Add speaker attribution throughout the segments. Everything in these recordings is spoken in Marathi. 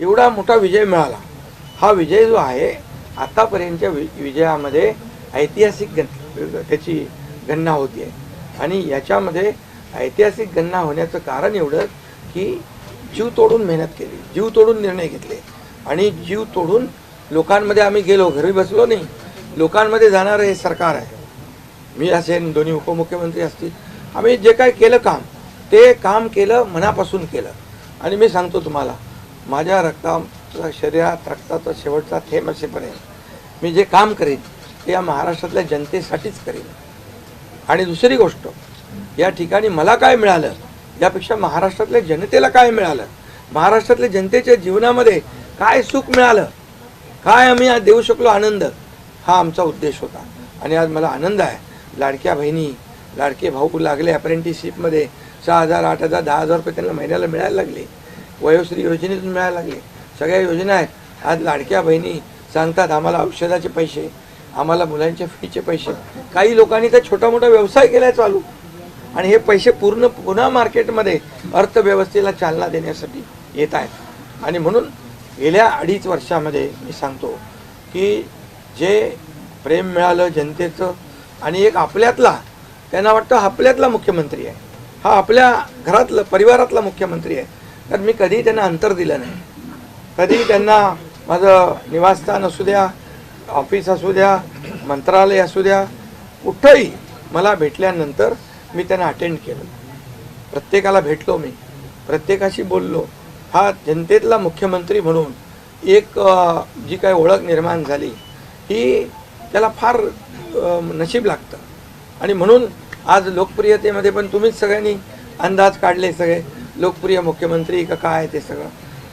Speaker 1: एवढा मोठा विजय मिळाला. हा विजय जो आहे आतापर्यंतच्या वि विजयामध्ये ऐतिहासिक गण त्याची गणना होती आहे आणि याच्यामध्ये ऐतिहासिक गणना होण्याचं कारण एवढं की जीव तोडून मेहनत केली जीव तोडून निर्णय घेतले. आणि जीव तोडून लोकांमध्ये आम्ही गेलो घरी बसलो नाही. लोकांमध्ये जाणारं हे सरकार आहे. मी असेन दोन्ही उपमुख्यमंत्री असतील. आम्ही जे काय केलं काम ते काम केलं मनापासून केलं. आणि मी सांगतो तुम्हाला माझ्या रक्ताचा शरीरात रक्ताचा शेवटचा थेंब असेपर्यंत मी जे काम करेन ते या महाराष्ट्रातल्या जनतेसाठीच करेन. आणि दुसरी गोष्ट या ठिकाणी मला काय मिळालं यापेक्षा महाराष्ट्रातल्या जनतेला काय मिळालं महाराष्ट्रातल्या जनतेच्या जीवनामध्ये काय सुख मिळालं काय आम्ही आज देऊ शकलो आनंद हा आमचा उद्देश होता. आणि आज मला आनंद आहे. लाडक्या बहिणी लाडके भाऊ लागले अप्रेंटिसशिपमध्ये सहा हजार आठ हजार दहा हजार रुपये त्यांना महिन्याला मिळायला लागले. वयोश्री योजनेतून मिळायला लागले. सगळ्या योजना आहेत. आज लाडक्या बहिणी सांगतात आम्हाला औषधाचे पैसे आम्हाला मुलांच्या फीचे पैसे. काही लोकांनी तर छोटा मोठा व्यवसाय केलाय चालू. आणि हे पैसे पूर्ण पुन्हा मार्केटमध्ये अर्थव्यवस्थेला चालना देण्यासाठी येत आहेत. आणि म्हणून गेल्या अडीच वर्षामध्ये मी सांगतो की जे प्रेम मिळालं जनतेचं आणि एक आपल्यातला त्यांना वाटतं आपल्यातला मुख्यमंत्री आहे. हा आपल्या घरातलं परिवारातला मुख्यमंत्री आहे. तर मी कधीही त्यांना अंतर दिलं नाही. कधी त्यांना माझं निवासस्थान असू द्या ऑफिस असू द्या मंत्रालय असू द्या कुठंही मला भेटल्यानंतर मी त्यांना अटेंड केलं. प्रत्येकाला भेटलो मी. प्रत्येकाशी बोललो. हा जनतेतला मुख्यमंत्री म्हणून एक जी काय ओळख निर्माण झाली ही त्याला फार नशीब लागतं. आणि म्हणून आज लोकप्रियतेमध्ये पण तुम्हीच सगळ्यांनी अंदाज काढले सगळे. लोकप्रिय मुख्यमंत्री का काय ते सगळं?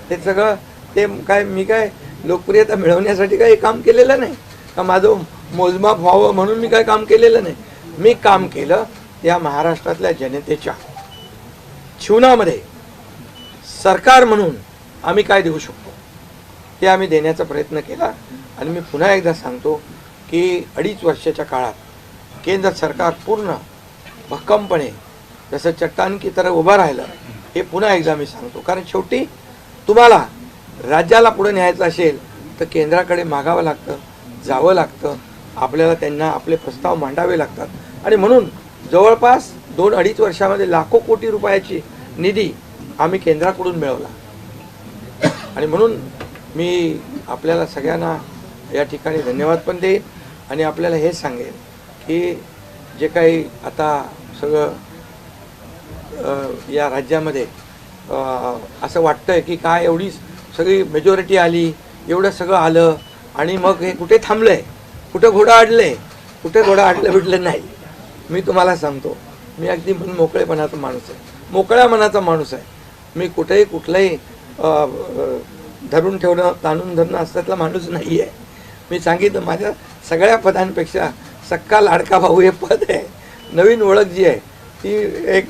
Speaker 1: ते सगळं ते काय मी काय लोकप्रियता मिळवण्यासाठी काही काम केलेलं नाही? का माझं मोजमाप व्हावं म्हणून मी काय काम केलेलं नाही? मी काम केलं या महाराष्ट्रातल्या जनतेच्या जीवनामध्ये. सरकार म्हणून आम्ही काय देऊ शकतो? ते आम्ही देण्याचा प्रयत्न केला. आणि मी पुन्हा एकदा सांगतो की अडीच वर्षाच्या काळात केंद्र सरकार पूर्ण भक्कमपणे जसं चट्टान की तरह उभं राहिलं हे पुन्हा एकदा मी सांगतो. कारण शेवटी तुम्हाला राज्याला पुढे न्यायचं असेल तर केंद्राकडे मागावं लागतं जावं लागतं. आपल्याला त्यांना आपले प्रस्ताव मांडावे लागतात. आणि म्हणून जवळपास दोन अडीच वर्षामध्ये लाखो कोटी रुपयाची निधी आम्ही केंद्राकडून मिळवला. आणि म्हणून मी आपल्याला सगळ्यांना या ठिकाणी धन्यवाद पण देईन. आणि आपल्याला हे सांगेन की जे काही आता सगळं या राज्यामध्ये. असं असं वाटतंय की काय एवढी सगळी मेजॉरिटी आली एवढं सगळं आलं आणि मग हे कुठे थांबलंय? कुठं घोडं अडलंय कुठे घोडं अडलं बिडलं नाही? मी तुम्हाला सांगतो. मी अगदी मन मोकळेपणाचा माणूस आहे. मोकळ्या मनाचा माणूस आहे. मी कुठेही कुठलंही धरून ठेवणं ताणून धरणं असल्यातला माणूस नाही आहे. मी सांगितलं माझ्या सगळ्या पदांपेक्षा सक्का लाडका भाऊ हे पद आहे. नवीन ओळख जी आहे ती एक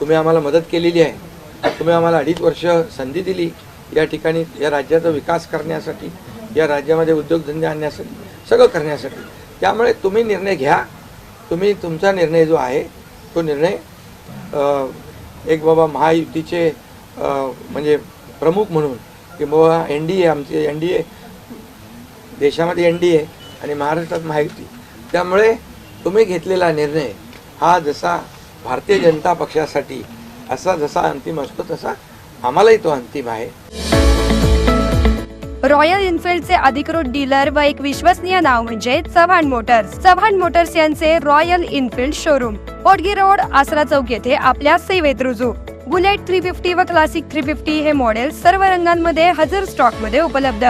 Speaker 1: तुम्ही आम्हाला मदत केलेली आहे. तुम्ही आम्हाला अडीच वर्ष संधी दिली या ठिकाणी या राज्याचा विकास करण्यासाठी या राज्यामध्ये उद्योगधंदे आणण्यासाठी सगळं करण्यासाठी. त्यामुळे तुम्ही निर्णय घ्या. तुम्ही तुमचा निर्णय जो आहे तो निर्णय एक बाबा महायुतीचे म्हणजे प्रमुख म्हणून की बाबा एन डी ए आमची एन डी ए देशामध्ये एन डी ए आणि महाराष्ट्रात महायुती. त्यामुळे तुम्ही घेतलेला निर्णय हा जसा भारतीय जनता पक्षासाठी असा जसा अंतिम असतो तसा आम्हालाही तो अंतिम आहे.
Speaker 2: रॉयल इन्फिल्डचे अधिकृत डीलर व एक विश्वसनीय नाव म्हणजे चव्हाण मोटर्स. चव्हाण मोटर्स यांचे Royal Enfield showroom. Potgi road Asara चौक येथे आपल्या सेवेत रुजू. बुलेट थ्री फिफ्टी व क्लासिक थ्री फिफ्टी हे मॉडेल सर्व रंगांमध्ये हजर स्टॉकमध्ये उपलब्ध.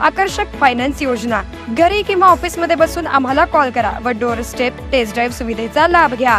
Speaker 2: आकर्षक फायनान्स योजना. घरी किंवा ऑफिसमध्ये बसून आम्हाला कॉल करा व डोर स्टेप टेस्ट ड्राईव्ह सुविधेचा लाभ घ्या.